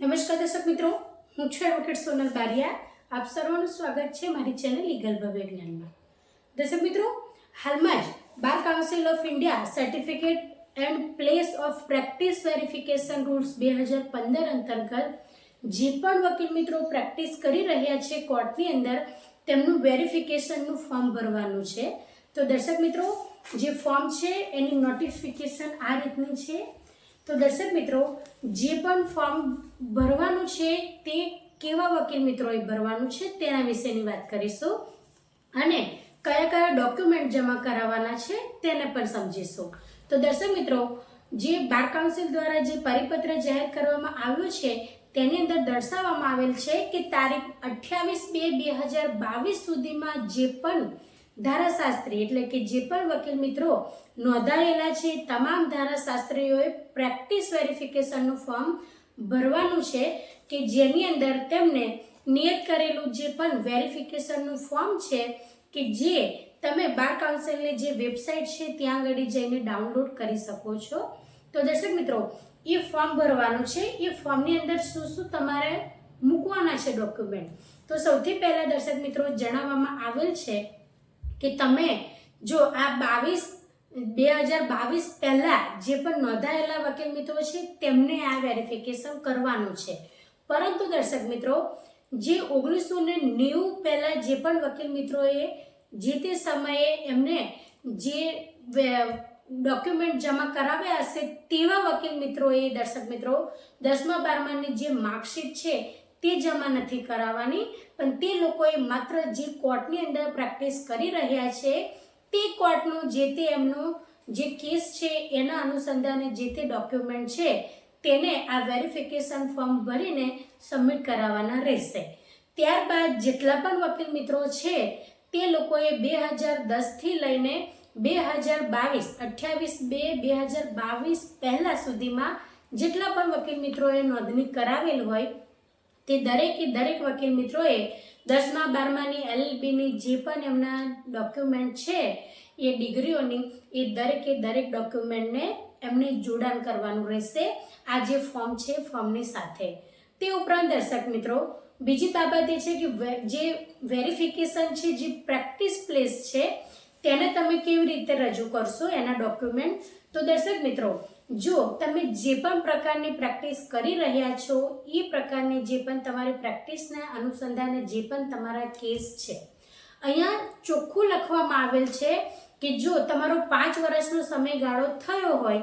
નમસ્કાર દર્શક મિત્રો, હું છું એડવોકેટ સોનલ બારિયા. આપ સર્વનું સ્વાગત છે મારી ચેનલ લીગલ ભવ્ય જ્ઞાનમાં. દર્શક મિત્રો, હાલમાં જ bar council of India certificate and place of practice verification rules બે હજાર પંદર અંતર્ગત જે પણ વકીલ મિત્રો પ્રેક્ટિસ કરી રહ્યા છે કોર્ટની અંદર, તેમનું વેરિફિકેશનનું ફોર્મ ભરવાનું છે. તો દર્શક મિત્રો, જે ફોર્મ છે એની નોટિફિકેશન આ રીતની છે. તો દર્શક મિત્રો, જે પણ ફોર્મ ભરવાનું છે તે કેવા વકીલ મિત્રોએ ભરવાનું છે તેના વિશેની વાત કરીશું અને કયા કયા ડોક્યુમેન્ટ જમા કરાવવાના છે તેને પણ સમજીશું. તો દર્શક મિત્રો, જે બાર કાઉન્સિલ દ્વારા જે પરિપત્ર જાહેર કરવામાં આવ્યો છે તેની અંદર દર્શાવવામાં આવેલ છે કે તારીખ અઠ્યાવીસ બે બે હજાર બાવીસ સુધીમાં જે પણ ધારાશાસ્ત્રી એટલે કે જે પણ વકીલ મિત્રો નોંધાયેલા છે, તમામ ધારાશાસ્ત્રીઓએ પ્રેક્ટિસ વેરિફિકેશનનું ફોર્મ ભરવાનું છે કે જેની અંદર તેમને નિયત કરેલું જે પણ વેરિફિકેશનનું ફોર્મ છે કે જે તમે બાર કાઉન્સિલની જે વેબસાઇટ છે ત્યાં આગળ જઈને ડાઉનલોડ કરી શકો છો. તો દર્શક મિત્રો, એ ફોર્મ ભરવાનું છે. એ ફોર્મની અંદર શું શું તમારે મૂકવાના છે ડોક્યુમેન્ટ? તો સૌથી પહેલાં દર્શક મિત્રો જણાવવામાં આવેલ છે કે તમે જો આ બાવીસ, બે હજાર બાવીસ પહેલાં જે પણ નોંધાયેલા વકીલ મિત્રો છે, તેમને આ વેરિફિકેશન કરવાનું છે. પરંતુ દર્શક મિત્રો, જે ઓગણીસો ને નેવું પહેલાં જે પણ વકીલ મિત્રોએ જે તે સમયે એમને જે ડોક્યુમેન્ટ જમા કરાવ્યા હશે તેવા વકીલ મિત્રોએ દર્શક મિત્રો, દસમા બારમાની જે માર્કશીટ છે તે જમા નથી કરાવવાની. પણ તે લોકોએ માત્ર જે કોર્ટની અંદર પ્રેક્ટિસ કરી રહ્યા છે, તે કોર્ટનું જે તે એમનો જે કેસ છે, એના અનુસંધાને જે તે ડોક્યુમેન્ટ છે, તેને આ વેરિફિકેશન ફોર્મ ભરીને સબમિટ કરાવવાના રહેશે. ત્યારબાદ જેટલા પણ વકીલ મિત્રો છે, તે લોકોએ બે હજાર દસથી લઈને બે હજાર બાવીસ અઠ્યાવીસ બે બે હજાર બાવીસ પહેલાં સુધીમાં જેટલા પણ વકીલ મિત્રોએ નોંધણી કરાવેલ હોય તે દરેકે, દરેક વકીલ મિત્રોએ દસમા, બારમાની એલએલબીની જે પણ એમના ડોક્યુમેન્ટ છે, એ ડિગ્રીઓની, એ દરેકે, દરેક ડોક્યુમેન્ટને એમને જોડાણ કરવાનું રહેશે આ જે ફોર્મ છે, ફોર્મની સાથે. તે ઉપરાંત દર્શક મિત્રો, બીજી બાબત એ છે કે જે વેરિફિકેશન છે, જે પ્રેક્ટિસ પ્લેસ છે, તેને તમે કેવી રીતે રજૂ કરશો એના ડોક્યુમેન્ટ. તો દર્શક મિત્રો જો તમે જે પણ પ્રકારની પ્રેક્ટિસ કરી રહ્યા છો, એ પ્રકારની જે પણ તમારી પ્રેક્ટિસના અનુસંધાને જે પણ તમારા કેસ છે, અહીંયા ચોખ્ખું લખવામાં આવેલ છે કે જો તમારો પાંચ વર્ષનો સમયગાળો થયો હોય,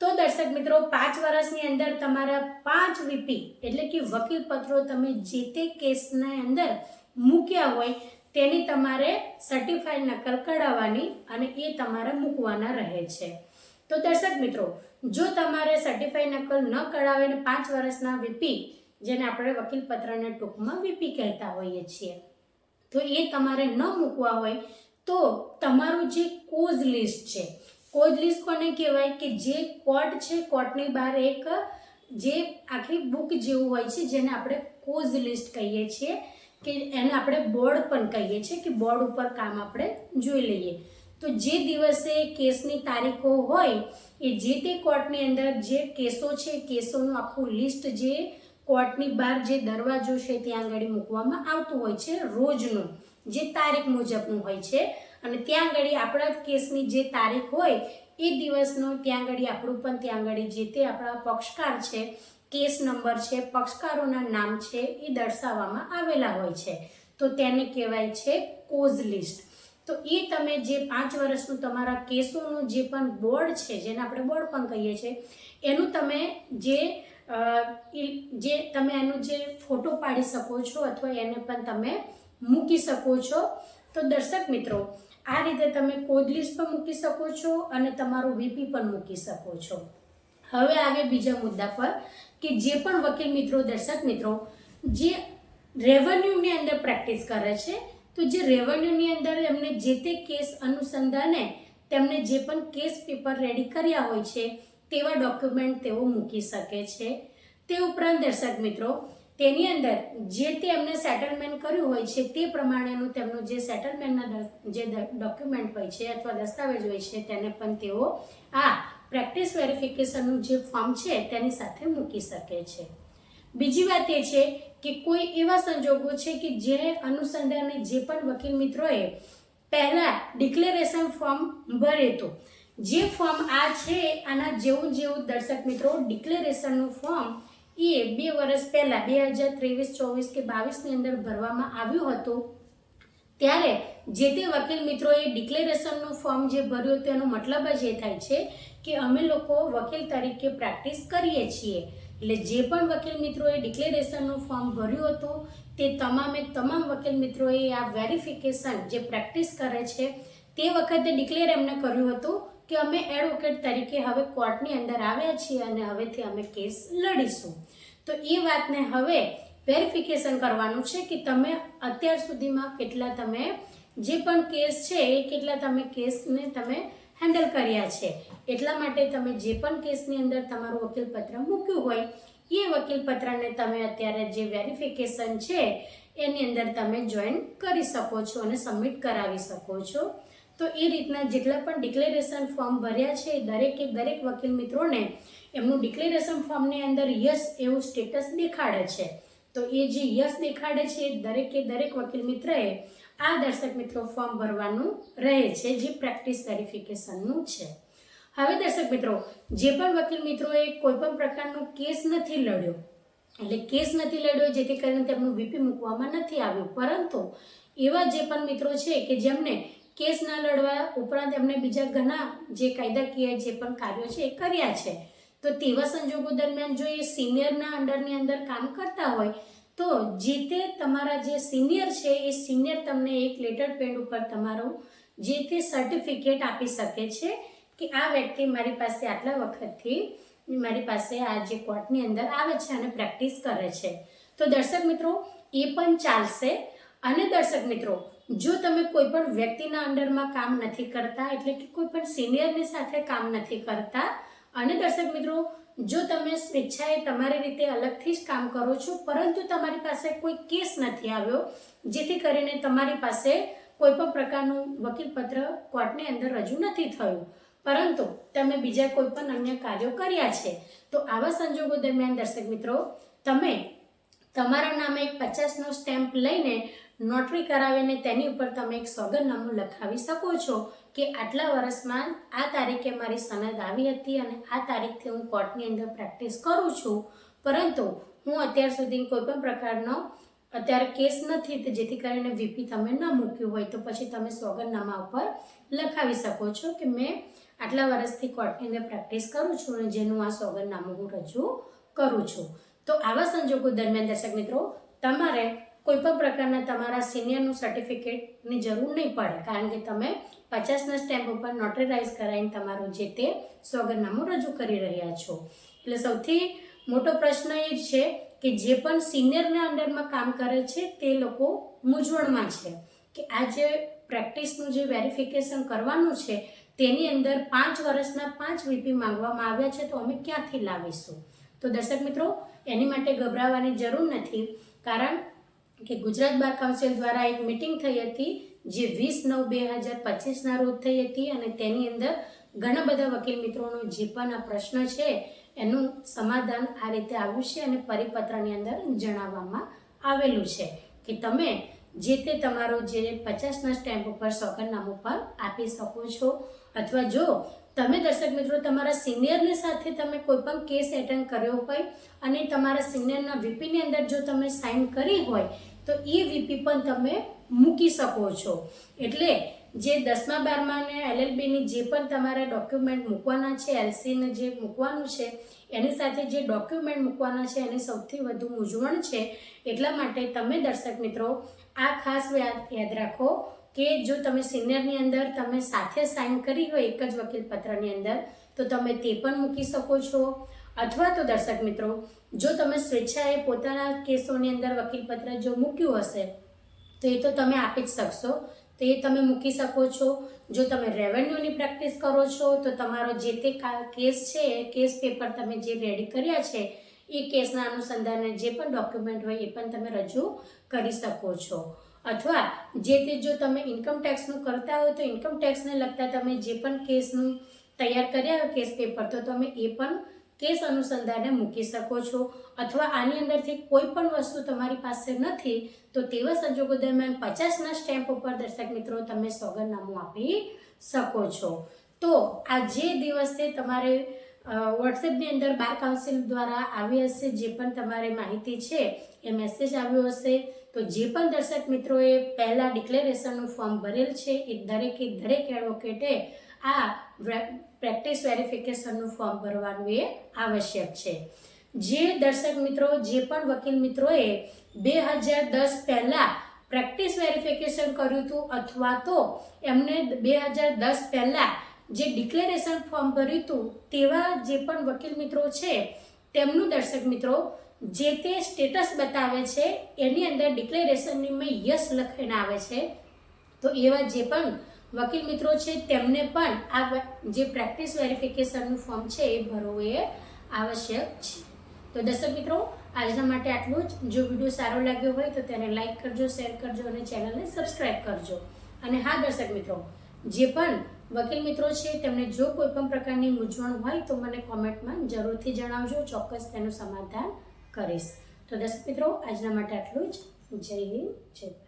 તો દર્શક મિત્રો પાંચ વર્ષની અંદર તમારા પાંચ વીપી એટલે કે વકીલ પત્રો તમે જે તે કેસના અંદર મૂક્યા હોય, તેની તમારે સર્ટિફાઈડ નકલ કઢાવવાની અને એ તમારે મૂકવાના રહે છે. તો દર્શક મિત્રો, જો તમારે સર્ટિફાઈ નકલ ન કરાવીને પાંચ વર્ષના વીપી જેને આપણે વકીલ પત્રને ટૂંકમાં વીપી કહેતા હોઈએ છીએ, તો એ તમારે ન મૂકવા હોય, તો તમારું જે કોઝ લિસ્ટ છે કોઝ લિસ્ટ કોને કહેવાય? કે જે કોર્ટ છે કોર્ટની બહાર એક જે આખી બુક જેવું હોય છે, જેને આપણે કોઝ લિસ્ટ કહીએ છીએ, કે એને આપણે બોર્ડ પણ કહીએ છીએ, કે બોર્ડ ઉપર કામ આપણે જોઈ લઈએ. તો જે દિવસે કેસની તારીખો હોય, એ જે તે કોર્ટની અંદર જે કેસો છે, કેસોનું આખું લિસ્ટ જે કોર્ટની બહાર જે દરવાજો છે, ત્યાં આગળ મૂકવામાં આવતું હોય છે, રોજનું, જે તારીખ મુજબનું હોય છે. અને ત્યાં આગળ આપણા કેસની જે તારીખ હોય, એ દિવસનો ત્યાં આગળ આપણું પણ ત્યાં આગળ જે તે આપણા પક્ષકાર છે, કેસ નંબર છે, પક્ષકારોના નામ છે, એ દર્શાવવામાં આવેલા હોય છે. તો તેને કહેવાય છે કોઝ લિસ્ટ. તો એ તમે જે પાંચ વર્ષનું તમારા કેસોનું જે પણ બોર્ડ છે, જેને આપણે બોર્ડ પણ કહીએ છીએ, એનું તમે જે જે તમે એનું જે ફોટો પાડી શકો છો અથવા એને પણ તમે મૂકી શકો છો. તો દર્શક મિત્રો, આ રીતે તમે કોદલીસ પણ મૂકી શકો છો અને તમારું વીપી પણ મૂકી શકો છો. હવે આવે બીજા મુદ્દા પર કે જે પણ વકીલ મિત્રો, દર્શક મિત્રો, જે રેવન્યુની અંદર પ્રેક્ટિસ કરે છે તો જે રેવન્યુની અંદર એમને જે તે કેસ અનુસંધાને તેમને જે પણ કેસ પેપર રેડી કર્યા હોય છે, તેવા ડોક્યુમેન્ટ તેઓ મૂકી શકે છે. તે ઉપરાંત દર્શક મિત્રો, તેની અંદર જે તે એમને સેટલમેન્ટ કર્યું હોય છે, તે પ્રમાણેનું તેમનું જે સેટલમેન્ટના જે ડોક્યુમેન્ટ હોય છે અથવા દસ્તાવેજ હોય છે, તેને પણ તેઓ આ પ્રેક્ટિસ વેરિફિકેશનનું જે ફોર્મ છે, તેની સાથે મૂકી શકે છે. બીજી વાત એ છે કે કોઈ એવા સંજોગો છે કે જે અનુસંધાને જે પણ વકીલ મિત્રોએ પહેલાં ડિક્લેરેશન ફોર્મ ભરે તો. જે ફોર્મ આ છે, આના જેવું જેવું દર્શક મિત્રો, ડિક્લેરેશનનું ફોર્મ એ બે વર્ષ પહેલાં, બે હજાર ત્રેવીસ, ચોવીસ કે બાવીસની અંદર ભરવામાં આવ્યું હતું. ત્યારે જે તે વકીલ મિત્રોએ ડિક્લેરેશનનું ફોર્મ જે ભર્યું તેનો મતલબ જ એ થાય છે કે અમે લોકો વકીલ તરીકે પ્રેક્ટિસ કરીએ છીએ. એટલે જે પણ વકીલ મિત્રોએ ડિક્લેરેશનનું ફોર્મ ભર્યું હતું, તે તમામે તમામ વકીલ મિત્રોએ આ વેરિફિકેશન જે પ્રેક્ટિસ કરે છે, તે વખતે ડિક્લેર એમને કર્યું હતું કે અમે એડવોકેટ તરીકે હવે કોર્ટની અંદર આવ્યા છીએ અને હવેથી અમે કેસ લડીશું. તો એ વાતને હવે વેરિફિકેશન કરવાનું છે કે તમે અત્યાર સુધીમાં કેટલા તમે જે પણ કેસ છે એ કેટલા તમે કેસને તમે હેન્ડલ કર્યા છે. એટલા માટે તમે જે પણ કેસની અંદર તમારું વકીલપત્ર મૂક્યું હોય, એ વકીલપત્રને તમે અત્યારે જે વેરિફિકેશન છે, એની અંદર તમે જોઈન કરી શકો છો અને સબમિટ કરાવી શકો છો. તો એ રીતના જેટલા પણ ડિક્લેરેશન ફોર્મ ભર્યા છે, દરેકે દરેક વકીલ મિત્રોને એમનું ડિક્લેરેશન ફોર્મની અંદર યસ એવું સ્ટેટસ દેખાડે છે. તો એ જે યસ દેખાડે છે, દરેકે દરેક વકીલ મિત્રએ આ દર્શક મિત્રો ફોર્મ ભરવાનું રહે છે, જે પ્રેક્ટિસ વેરિફિકેશનનું છે. હવે દર્શક મિત્રો, જે પણ વકીલ મિત્રોએ કોઈ પણ પ્રકારનો કેસ નથી લડ્યો, એટલે કેસ નથી લડ્યો જેથી કરીને તેમનું વીપી મૂકવામાં નથી આવ્યું, પરંતુ એવા જે પણ મિત્રો છે કે જેમને કેસ ના લડવા ઉપરાંત એમને બીજા ઘણા જે કાયદાકીય જે પણ કાર્યો છે એ કર્યા છે, તો તેવા સંજોગો દરમિયાન જો એ સિનિયરના અંડરની અંદર કામ કરતા હોય તો જે તે તમારા જે સિનિયર છે, એ સિનિયર તમને એક લેટર પેડ ઉપર તમારું જે તે સર્ટિફિકેટ આપી શકે છે કે આ વ્યક્તિ મારી પાસે આટલા વખતથી મારી પાસે આ જે કોર્ટની અંદર આવે છે અને પ્રેક્ટિસ કરે છે. તો દર્શક મિત્રો, એ પણ ચાલશે. અને દર્શક મિત્રો, જો તમે કોઈ પણ વ્યક્તિના અંડરમાં કામ નથી કરતા, એટલે કે કોઈ પણ સિનિયરની સાથે કામ નથી કરતા, અને દર્શક મિત્રો જો તમે સ્વેચ્છાએ તમારી રીતે અલગથી જ કામ કરો છો, પરંતુ તમારી પાસે કોઈ કેસ નથી આવ્યો, જેથી કરીને તમારી પાસે કોઈ પણ પ્રકારનું વકીલપત્ર કોર્ટની અંદર રજૂ નથી થયું. પરંતુ તમે બીજા કોઈ પણ અન્ય કાર્યો કર્યા છે, તો આવા સંજોગો દરમિયાન દર્શક મિત્રો, તમે તમારા નામે એક પચાસનો સ્ટેમ્પ લઈને નોટરી કરાવીને તેની ઉપર તમે એક સોગંદનામું લખાવી શકો છો કે આટલા વર્ષમાં આ તારીખે મારી સનદ આવી હતી અને આ તારીખથી હું કોર્ટની અંદર પ્રેક્ટિસ કરું છું. પરંતુ હું અત્યાર સુધી કોઈ પણ પ્રકારનો અત્યારે કેસ નથી જેથી કરીને વીપી તમે ન મૂક્યું હોય તો પછી તમે સોગંદનામા ઉપર લખાવી શકો છો કે મેં આટલા વર્ષથી કોર્ટની અંદર પ્રેક્ટિસ કરું છું અને જેનું આ સોગંદનામું હું રજૂ કરું છું. તો આવા સંજોગો દરમિયાન દર્શક મિત્રો, તમારે કોઈ પણ પ્રકારના તમારા સિનિયરનું સર્ટિફિકેટની જરૂર નહીં પડે. કારણ કે તમે પચાસના સ્ટેમ્પ ઉપર નોટરીરાઇઝ કરાવીને તમારું જે તે સોગરનામું રજૂ કરી રહ્યા છો. એટલે સૌથી મોટો પ્રશ્ન એ જ છે કે જે પણ સિનિયરના અંડરમાં કામ કરે છે, તે લોકો મૂંઝવણમાં છે. કે આ જે પ્રેક્ટિસનું જે વેરિફિકેશન કરવાનું છે, તેની અંદર પાંચ વર્ષના પાંચ વીપી માંગવામાં આવ્યા છે, તો અમે ક્યાંથી લાવીશું? તો દર્શક મિત્રો, એની માટે ગભરાવાની જરૂર નથી. કારણ કે ગુજરાત બાર કાઉન્સિલ દ્વારા એક મિટિંગ થઈ હતી, જે વીસ નવ બે હજાર પચીસના રોજ થઈ હતી અને તેની અંદર ઘણા બધા વકીલ મિત્રોનો જે પણ આ પ્રશ્ન છે, એનું સમાધાન આ રીતે આવ્યું છે અને પરિપત્રની અંદર જણાવવામાં આવેલું છે. કે તમે જે તે તમારો જે પચાસના સ્ટેમ્પ ઉપર સોગંદનામું પર આપી શકો છો. અથવા જો તમે દર્શક મિત્રો તમારા સિનિયરની સાથે તમે કોઈ પણ કેસ એટેન્ડ કર્યો હોય અને તમારા સિનિયરના વીપીની અંદર જો તમે સાઇન કરી હોય, તો એ વીપી પણ તમે મૂકી શકો છો. એટલે જે દસમા, બારમા અને એલએલબીની જે પણ તમારા ડોક્યુમેન્ટ મૂકવાના છે એલસીને જે મૂકવાનું છે એની સાથે જે ડોક્યુમેન્ટ મૂકવાના છે એની સૌથી વધુ મૂંઝવણ છે એટલા માટે તમે દર્શક મિત્રો આ ખાસ યાદ રાખો કે જો તમે સિનિયરની અંદર તમે સાથે સાઇન કરી હોય એક જ વકીલ પત્રની અંદર, તો તમે તે પણ મૂકી શકો છો. અથવા તો દર્શક મિત્રો, જો તમે સ્વેચ્છાએ પોતાના કેસોની અંદર વકીલપત્ર જો મૂક્યું હશે, તો એ તો તમે આપી જ શકશો. તો એ તમે મૂકી શકો છો. જો તમે રેવન્યુની પ્રેક્ટિસ કરો છો, તો તમારો જે તે કેસ છે કેસ પેપર તમે જે રેડી કર્યા છે, એ કેસના અનુસંધાને જે પણ ડોક્યુમેન્ટ હોય એ પણ તમે રજૂ કરી શકો છો. અથવા જે તે જો તમે ઇન્કમ ટેક્સનું કરતા હોય તો ઇન્કમ ટેક્સને લગતા તમે જે પણ કેસનું તૈયાર કર્યા હોય, કેસ પેપર, તો તમે એ પણ કેસ અનુસંધાને મૂકી શકો છો અથવા આની અંદરથી કોઈ પણ વસ્તુ તમારી પાસે નથી, તો તેવા સંજોગો દરમિયાન પચાસના સ્ટેમ્પ ઉપર દર્શક મિત્રો તમે સોગંદનામું આપી શકો છો. તો આ જે દિવસે તમારે વોટ્સએપની અંદર બાર કાઉન્સિલ દ્વારા આવી હશે, જે પણ તમારે માહિતી છે, એ મેસેજ આવ્યો હશે, તો જે પણ દર્શક મિત્રોએ પહેલાં ડિક્લેરેશનનું ફોર્મ ભરેલ છે, એ દરેકે દરેક એડવોકેટે આ પ્રેક્ટિસ વેરિફિકેશનનું ફોર્મ ભરવાનું એ આવશ્યક છે. જે દર્શક મિત્રો, જે પણ વકીલ મિત્રોએ બે હજાર દસ પહેલાં પ્રેક્ટિસ વેરિફિકેશન કર્યું હતું અથવા તો એમને બે હજાર દસ પહેલાં જે ડિક્લેરેશન ફોર્મ ભર્યું હતું તેવા જે પણ વકીલ મિત્રો છે, તેમનું દર્શક મિત્રો, જે તે સ્ટેટસ બતાવે છે, એની અંદર ડિક્લેરેશનની મેં યસ લખાઈને આવે છે. તો એવા જે પણ વકીલ મિત્રો છે, તેમને પણ આ જે પ્રેક્ટિસ વેરિફિકેશનનું ફોર્મ છે, એ ભરવું એ આવશ્યક છે. તો દર્શક મિત્રો, આજના માટે આટલું જ. જો વીડિયો સારો લાગ્યો હોય તો તેને લાઈક કરજો શેર કરજો અને ચેનલને સબસ્ક્રાઈબ કરજો. અને હા, દર્શક મિત્રો, જે પણ વકીલ મિત્રો છે, તેમને જો કોઈ પણ પ્રકારની મૂંઝવણ હોય તો મને કોમેન્ટમાં જરૂરથી જણાવજો, ચોક્કસ તેનું સમાધાન કરીશ. તો દર્શક મિત્રો, આજના માટે આટલું જ. જય હિન્દ, જય.